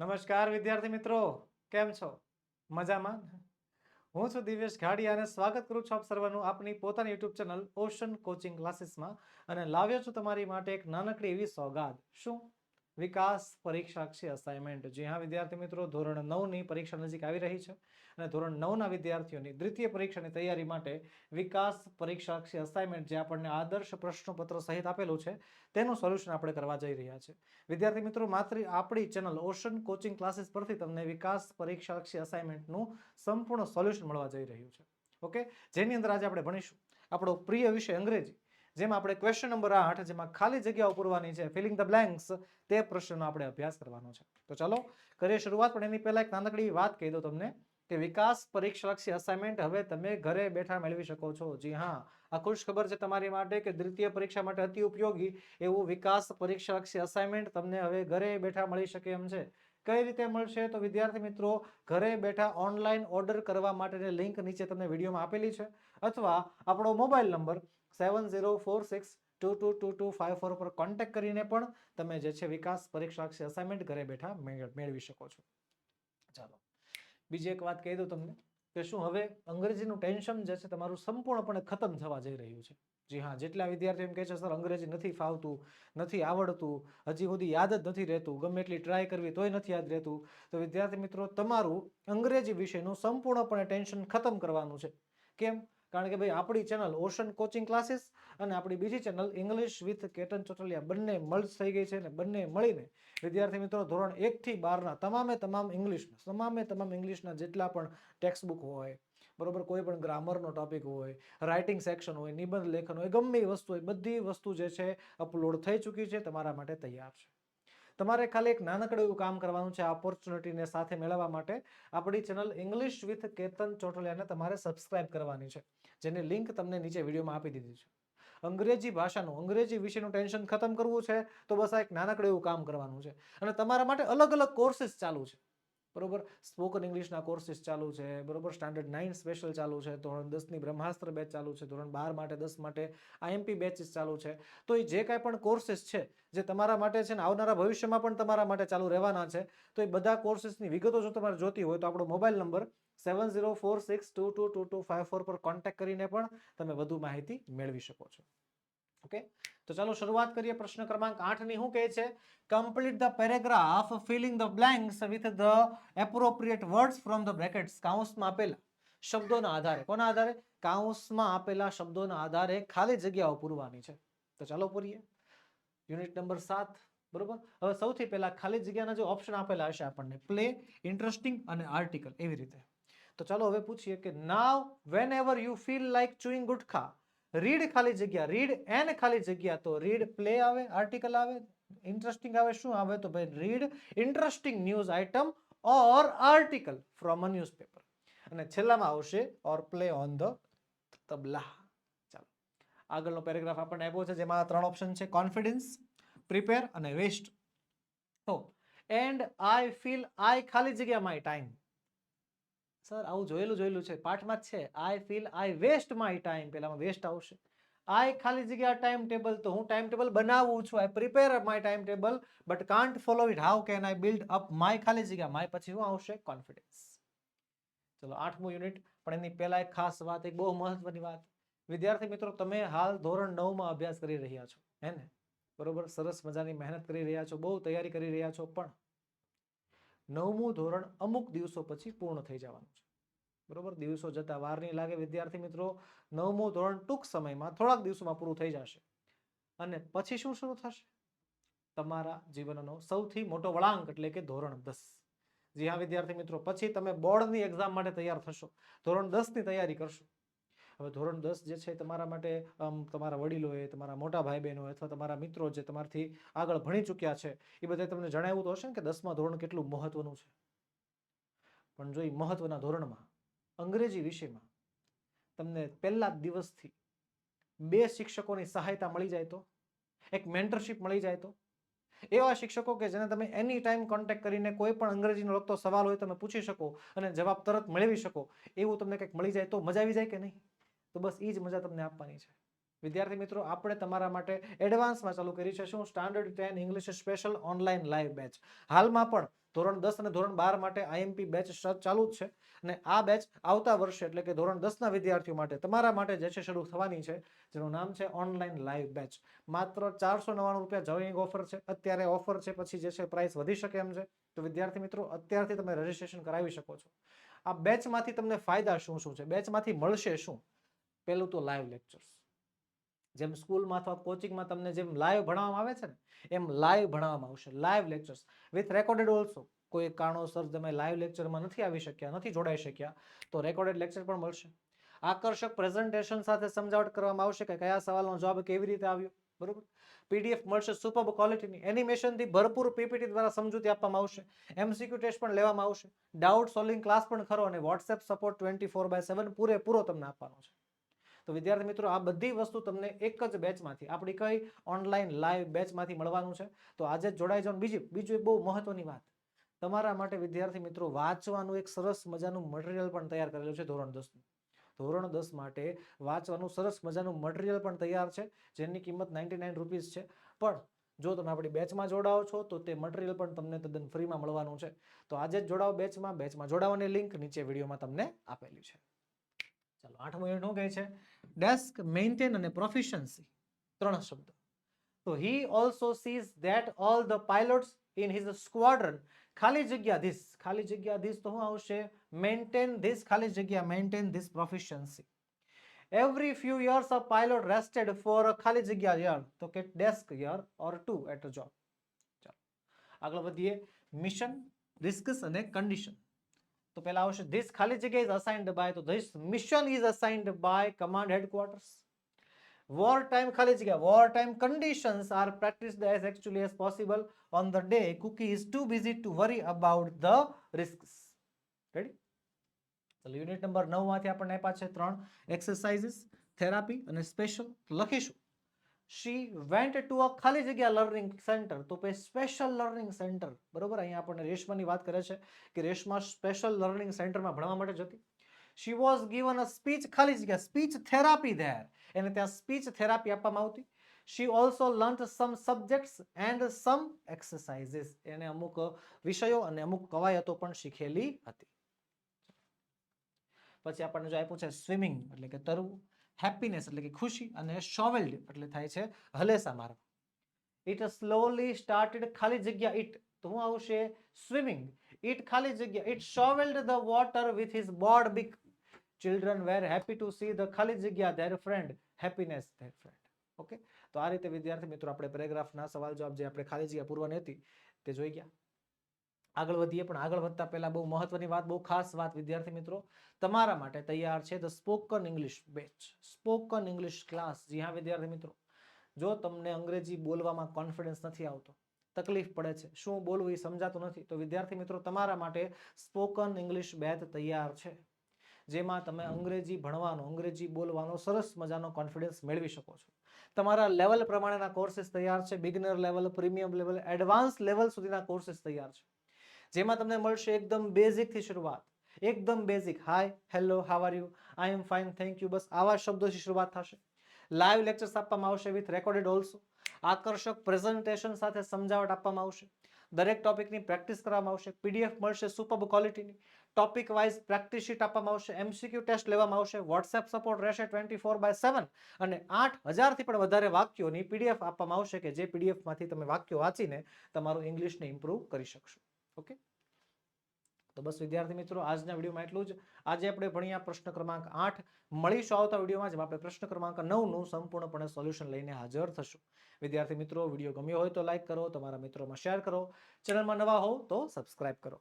નમસ્કાર, વિદ્યાર્થી મિત્રો. કેમ છો? મજામાં? હું છું દિવ્યેશ ઘાડિયા અને સ્વાગત કરું છું આપ સર્વનું આપની પોતાની યુટ્યુબ ચેનલ ઓશન કોચિંગ ક્લાસીસમાં. અને લાવ્યો છું તમારી માટે એક નાનકડી એવી સોગાદ. શું? વિકાસ પરીક્ષાક્ષી અસાઇનમેન્ટ જે હા, વિદ્યાર્થી મિત્રો, ધોરણ નવની પરીક્ષા નજીક આવી રહી છે અને ધોરણ નવના વિદ્યાર્થીઓની દ્વિતીય પરીક્ષાની તૈયારી માટે વિકાસ પરીક્ષાક્ષી અસાઇનમેન્ટ જે આપણને આદર્શ પ્રશ્નપત્ર સહિત આપેલું છે, તેનું સોલ્યુશન આપણે કરવા જઈ રહ્યા છે. વિદ્યાર્થી મિત્રો, માત્ર આપણી ચેનલ ઓશન કોચિંગ ક્લાસીસ પરથી તમને વિકાસ પરીક્ષાક્ષી અસાઇનમેન્ટનું સંપૂર્ણ સોલ્યુશન મળવા જઈ રહ્યું છે. ઓકે જેની અંદર આજે આપણે ભણીશું. આપણો પ્રિય વિષય અંગ્રેજી. જેમાં આપણે ક્વેશ્ચન નંબર આઠ, જેમાં ખાલી જગ્યાઓ પૂરવાની છે ફિલિંગ ધ બ્લેન્ક્સ તે પ્રશ્નનો આપણે અભ્યાસ કરવાનો છે. તો ચાલો, કરીએ શરૂઆત, પણ એની પહેલા એક નાનકડી વાત કહી દઉં તમને કે વિકાસ પરીક્ષાલક્ષી અસાઇનમેન્ટ હવે તમે ઘરે બેઠા મેળવી શકો છો. જી હા, આ ખુશ ખબર છે તમારી માટે કે દ્વિતીય પરીક્ષા માટે અતિ ઉપયોગી એવું વિકાસ પરીક્ષાલક્ષી અસાઇનમેન્ટ તમને હવે ઘરે બેઠા મળી શકે એમ છે. કઈ રીતે મળશે? તો વિદ્યાર્થી મિત્રો, ઘરે બેઠા ઓનલાઈન ઓર્ડર કરવા માટેની લિંક નીચે તમને વિડીયોમાં આપેલી છે. અથવા આપણો mobile number seven zero four six two two two two five four પર કોન્ટેક્ટ કરીને પણ તમે જે છે વિકાસ પરીક્ષાક્ષી અસાઇનમેન્ટ ઘરે બેઠા મેળ- મેળવી શકો છો. ચાલો. બીજી એક વાત કહી દઉં તમને કે શું હવે અંગ્રેજીનું ટેન્શન જે છે તમારું સંપૂર્ણપણે ખતમ થવા જઈ રહ્યું છે. જી હા, જેટલા વિદ્યાર્થીઓ એમ કહે છે, સર, અંગ્રેજી નથી ફાવતું, નથી આવડતું, હજી સુધી યાદ જ નથી રહેતું, ગમે એટલી ટ્રાય કરવી તોય નથી યાદ રહેતું. તો વિદ્યાર્થી મિત્રો, તમારું અંગ્રેજી વિષયનું સંપૂર્ણપણે ટેન્શન ખતમ કરવાનું છે. કેમ? કારણ કે ભાઈ, આપણી ચેનલ ઓશન કોચિંગ ક્લાસીસ અને આપણી બીજી channel English with Ketan Chotaliya બંને મર્જ થઈ ગઈ છે અને બંને મળીને વિદ્યાર્થી મિત્રો ધોરણ એકથી બારના તમામે તમામ ઇંગ્લિશના તમામે તમામ ઇંગ્લિશના જેટલા પણ ટેક્સ્ટ બુક હોય, બરોબર, કોઈ પણ ગ્રામરનો ટોપિક હોય રાઇટિંગ સેક્શન હોય, નિબંધ લેખન હોય, ગમે વસ્તુ હોય, બધી વસ્તુ જે છે અપલોડ થઈ ચૂકી છે, તમારા માટે તૈયાર છે. તમારે ખાલી એક નાનકડું એવું કામ કરવાનું છે ઓપોર્ચ્યુનિટીને સાથે મેળવવા માટે આપણી ચેનલ ઇંગ્લિશ વિથ કેતન ચોટલિયાને તમારે સબસ્ક્રાઇબ કરવાની છે, જેની લિંક તમને નીચે વિડીયોમાં આપી દીધી છે. અંગ્રેજી ભાષાનું, અંગ્રેજી વિશેનું ટેન્શન ખતમ કરવું છે, તો બસ આ એક નાનકડું એવું કામ કરવાનું છે. અને તમારા માટે અલગ અલગ કોર્સીસ ચાલુ છે. બરોબર? સ્પોકન ઇંગ્લિશના કોર્સીસ ચાલુ છે, બરોબર? સ્ટાન્ડર્ડ નાઇન સ્પેશિયલ ચાલુ છે, ધોરણ દસની બ્રહ્માસ્ત્ર બેચ ચાલુ છે, ધોરણ બાર માટે, દસ માટે આઈએમપી બેચીસ ચાલુ છે. તો એ જે કાંઈ પણ કોર્સીસ છે, જે તમારા માટે છે ને આવનારા ભવિષ્યમાં પણ તમારા માટે ચાલુ રહેવાના છે, તો એ બધા કોર્સીસની વિગતો જો તમારે જોતી હોય તો આપણો mobile number seven zero four six two two two two five four પર કોન્ટેક્ટ કરીને પણ તમે વધુ માહિતી મેળવી શકો છો. ઓકે? તો ચાલો શરૂઆત કરીએ પ્રશ્ન ક્રમાંક આઠની. શું કહે છે? Complete the paragraph filling the blanks with the appropriate words from the brackets કાઉન્સમાં આપેલા શબ્દોના આધારે. કોના આધારે? કાઉન્સમાં આપેલા શબ્દોના આધારે ખાલી જગ્યાઓ પૂરવાની છે. તો ચાલો પૂરીએ. યુનિટ નંબર સાત. બરોબર? હવે સૌથી પહેલા ખાલી જગ્યાના જે ઓપ્શન આપેલા હશે આપણને પ્લે ઇન્ટરેસ્ટિંગ અને આર્ટિકલ એવી રીતે. તો ચાલો હવે પૂછીએ કે now whenever you feel like chewing gutkha read ખાલી જગ્યા રીડ એન ખાલી જગ્યા. તો રીડ પ્લે આવે આર્ટિકલ આવે ઇન્ટરેસ્ટિંગ આવે, શું આવે? તો ભાઈ read interesting news item or article from a newspaper અને છેલ્લામાં આવશે or play on the tabla. ચાલો. આગળનો પેરેગ્રાફ આપણને આપ્યો છે, જેમાં ત્રણ ઓપ્શન છે કોન્ફિડન્સ પ્રિપેર અને વેસ્ટ તો એન્ડ આઈ ફીલ આઈ ખાલી જગ્યા માય ટાઈમ સર, આવું જોયેલું જોયેલું છે. પાઠમાં જ છે. I feel I waste my time પેલામાં વેસ્ટ આવશે. આઈ ખાલી જગ્યા ટાઈમ ટેબલ તો હું ટાઈમ ટેબલ બનાવું છું. I prepare my time table but can't follow it how can I build up my ખાલી જગ્યા? માય પછી શું આવશે? કોન્ફિડન્સ ચલો, આઠમું યુનિટ પણ એની પહેલા એક ખાસ વાત, એક બહુ મહત્વની વાત. વિદ્યાર્થી મિત્રો, તમે હાલ ધોરણ નવમાં અભ્યાસ કરી રહ્યા છો. હે ને? બરોબર? સરસ મજાની મહેનત કરી રહ્યા છો. બહુ તૈયારી કરી રહ્યા છો. પણ નવમું ધોરણ અમુક દિવસો પછી પૂર્ણ થઈ જવાનું છે. બરોબર? દિવસો જતા વાર નહીં લાગે, વિદ્યાર્થી મિત્રો. નવમું ધોરણ ટૂંક સમયમાં થોડાક દિવસોમાં પૂરું થઈ જશે. અને પછી શું શરૂ થશે? તમારા જીવનનો સૌથી મોટો વળાંક એટલે કે ધોરણ દસ. જી હા, વિદ્યાર્થી મિત્રો, પછી તમે બોર્ડની એક્ઝામ માટે તૈયાર થશો. ધોરણ દસની તૈયારી કરશો. હવે ધોરણ દસ જે છે તમારા માટે તમારા વડીલોએ, તમારા મોટા ભાઈ બહેનો અથવા તમારા મિત્રો જે તમારથી આગળ ભણી ચૂક્યા છે, એ બધા તમને જણાવ્યું તો હશે ને કે દસમા ધોરણ કેટલું મહત્વનું છે. પણ જો એ મહત્વના ધોરણમાં, અંગ્રેજી વિષયમાં તમને પહેલા દિવસથી બે શિક્ષકોની સહાયતા મળી જાય તો, એક મેન્ટરશીપ મળી જાય તો, એવા શિક્ષકો કે જેને તમે એની ટાઈમ કોન્ટેક્ટ કરીને કોઈ પણ અંગ્રેજીનો લગતો સવાલ હોય તમે પૂછી શકો અને જવાબ તરત મેળવી શકો, એવું તમને કંઈક મળી જાય તો મજા આવી જાય કે નહીં? તો બસ એ જ મજા તમને આપવાની છે. વિદ્યાર્થી મિત્રો, આપણે તમારા માટે એડવાન્સમાં ચાલુ કરી છે શું? Standard ten English special online live batch. હાલમાં પણ ધોરણ દસ અને ધોરણ બાર માટે આઈએમપી બેચ ચાલુ જ છે અને આ બેચ આવતા વર્ષે એટલે કે ધોરણ દસના વિદ્યાર્થીઓ માટે તમારા માટે જે છે શરૂ થવાની છે, જેનું નામ છે ઓનલાઈન લાઈવ બેચ. માત્ર ચારસો નવ્વાણું રૂપિયા જોઈનિંગ ઓફર છે. અત્યારે ઓફર છે, પછી જે છે પ્રાઇસ વધી શકે એમ છે. તો વિદ્યાર્થી મિત્રો, અત્યારથી તમે રજીસ્ટ્રેશન કરાવી શકો છો. આ બેચમાંથી તમને ફાયદા શું શું છે? બેચમાંથી મળશે શું? પહેલું તો લાઈવ લેક્ચર્સ જેમ સ્કૂલમાં અથવા કોચિંગમાં તમને જેમ લાઈવ ભણાવવામાં આવે છે ને, એમ લાઈવ ભણાવવામાં આવશે. Live lectures with recorded also કોઈ કારણોસર તમે લાઈવ લેક્ચરમાં નથી આવી શક્યા, નથી જોડાઈ શક્યા, તો રેકોર્ડેડ લેક્ચર પણ મળશે. આકર્ષક પ્રેઝન્ટેશન સાથે સમજાવટ કરવામાં આવશે કે કયા સવાલનો જવાબ કેવી રીતે આવ્યો. બરોબર? પીડીએફ મળશે સુપર ક્વોલિટીની એનિમેશનથી ભરપૂર પીપીટી દ્વારા સમજૂતી આપવામાં આવશે. એમસીક્યુ ટેસ્ટ પણ લેવામાં આવશે. ડાઉટ સોલ્વિંગ ક્લાસ પણ ખરો અને WhatsApp support twenty four by seven પૂરેપૂરો તમને આપવાનો છે. તો વિદ્યાર્થી મિત્રો, આ બધી વસ્તુ તમને એક જ બેચમાંથી આપણી કઈ ઓનલાઈન લાઈવ બેચમાંથી મળવાનું છે. તો આજે જોડાઈ જાઓ બીજી, બીજું બહુ મહત્વની વાત. તમારા માટે વિદ્યાર્થી મિત્રો, વાંચવાનું એક સરસ મજાનું મટીરિયલ પણ તૈયાર કરેલું છે ધોરણ દસનું ધોરણ દસ માટે વાંચવાનું સરસ મજાનું મટીરિયલ પણ તૈયાર છે, જેની કિંમત નાઇન્ટી નાઇન રૂપીઝ છે. પણ જો તમે આપણી બેચમાં જોડાઓ છો, તો તે મટીરિયલ પણ તમને તદ્દન ફ્રીમાં મળવાનું છે. તો આજે જ જોડાઓ બેચમાં બેચમાં જોડાવાની લિંક નીચે વિડીયોમાં તમને આપેલી છે. ચાલો, આઠમો યુનિટ શું કહે છે? ડેસ્ક મેન્ટેન અને પ્રોફિશન્સી ત્રણ શબ્દ. તો he also sees that all the pilots in his squadron ખાલી જગ્યા ધીસ ખાલી જગ્યા ધીસ તો શું આવશે? મેન્ટેન ધીસ ખાલી જગ્યા maintain this proficiency every few years a pilot rested for ખાલી જગ્યા યર, તો કે desk year or two at a job ચાલો, આગળ વધીએ. મિશન ડિસ્કસ અને કન્ડિશન તો પહેલા આવશે ધીસ ખાલી જગ્યા ઇઝ અસાઇન્ડ બાય તો this mission is assigned by command headquarters war time ખાલી જગ્યા war time conditions are practised as actually as possible on the day cookie is too busy to worry about the risks ready ચાલો unit number નવમાંથી આપણને આપ્યા છે ત્રણ exercises therapy અને special લખીશું શી વેન્ટ ટુ અ ખાલી જગ્યા લર્નિંગ સેન્ટર તો પછી સ્પેશિયલ લર્નિંગ સેન્ટર બરોબર? અહીંયા આપણને રેશમાની વાત કરે છે કે રેશમા સ્પેશિયલ લર્નિંગ સેન્ટરમાં ભણવા માટે જતી. She was given a speech ખાલી જગ્યા સ્પીચ થેરાપી ધેર એને ત્યાં સ્પીચ થેરાપી આપવામાં આવતી. She also learnt some subjects and some exercises એને અમુક વિષયો અને અમુક કવાયતો પણ શીખેલી હતી. પછી આપણને જો આપ્યું છે સ્વિમિંગ એટલે કે તરવું. હેપીનેસ એટલે કે ખુશી અને શોવેલ્ડ એટલે થાય છે હલેસા મારવા. ઇટ સ્લોલી સ્ટાર્ટેડ ખાલી જગ્યા ઇટ તો હું આવશે સ્વિમિંગ ઇટ ખાલી જગ્યા it shovelled the water with his board big children were happy to see the ખાલી જગ્યા their friend happiness their friend okay તો આ રીતે વિદ્યાર્થી મિત્રો, આપણે પેરેગ્રાફના સવાલ જવાબ જે આપણે ખાલી જગ્યા પૂરવાની હતી, તે જોઈ ગયા. આગળ વધીએ, પણ આગળ વધતા પહેલાં બહુ મહત્વની વાત, બહુ ખાસ વાત, વિદ્યાર્થી મિત્રો. તમારા માટે તૈયાર છે the spoken English batch spoken English class જી હા, વિદ્યાર્થી મિત્રો. જો તમને અંગ્રેજી બોલવામાં કોન્ફિડન્સ નથી આવતો, તકલીફ પડે છે, શું બોલવું એ સમજાતું નથી, તો વિદ્યાર્થી મિત્રો તમારા માટે સ્પોકન ઇંગ્લિશ બેચ તૈયાર છે, જેમાં તમે અંગ્રેજી ભણવાનો, અંગ્રેજી બોલવાનો સરસ મજાનો કોન્ફિડન્સ મેળવી શકો છો. તમારા લેવલ પ્રમાણેના કોર્सेस તૈયાર છે beginner level premium level advance level સુધીના કોર્સિસ તૈયાર છે. જેમાં તમને મળશે એકદમ બેઝિકથી શરૂઆત. એકદમ basic hi hello how are you I am fine thank you બસ આવા શબ્દોથી શરૂઆત થશે. લાઈવ લેક્ચર્સ આપવામાં આવશે વિથ રેકોર્ડેડ ઓલ્સો આકર્ષક પ્રેઝન્ટેશન સાથે સમજાવટ આપવામાં આવશે. દરેક ટોપિકની પ્રેક્ટિસ કરવામાં આવશે. પીડીએફ મળશે સુપર ક્વોલિટીની ટોપિક વાઇઝ પ્રેક્ટિસ શીટ આપવામાં આવશે. એમસીક્યુ ટેસ્ટ લેવામાં આવશે. વોટ્સએપ સપોર્ટ રહેશે ટ્વેન્ટી ફોર બાય સેવન અને આઠ હજારથી પણ વધારે વાક્યોની પીડીએફ આપવામાં આવશે કે જે પીડીએફમાંથી તમે વાક્યો વાંચીને તમારું ઇંગ્લિશને ઇમ્પ્રૂવ કરી શકશો. ઓકે? તો બસ વિદ્યાર્થી મિત્રો, આજના વિડીયોમાં એટલું જ. આજે આપણે ભણ્યા પ્રશ્ન ક્રમાંક આઠ. મળીશું આવતા વિડીયોમાં, જેમાં આપણે પ્રશ્ન ક્રમાંક નવનું સંપૂર્ણપણે સોલ્યુશન લઈને હાજર થશું. વિદ્યાર્થી મિત્રો, વીડિયો ગમ્યો હોય તો લાઇક કરો, તમારા મિત્રોમાં શેર કરો. ચેનલમાં નવા હો તો સબસ્ક્રાઇબ કરો.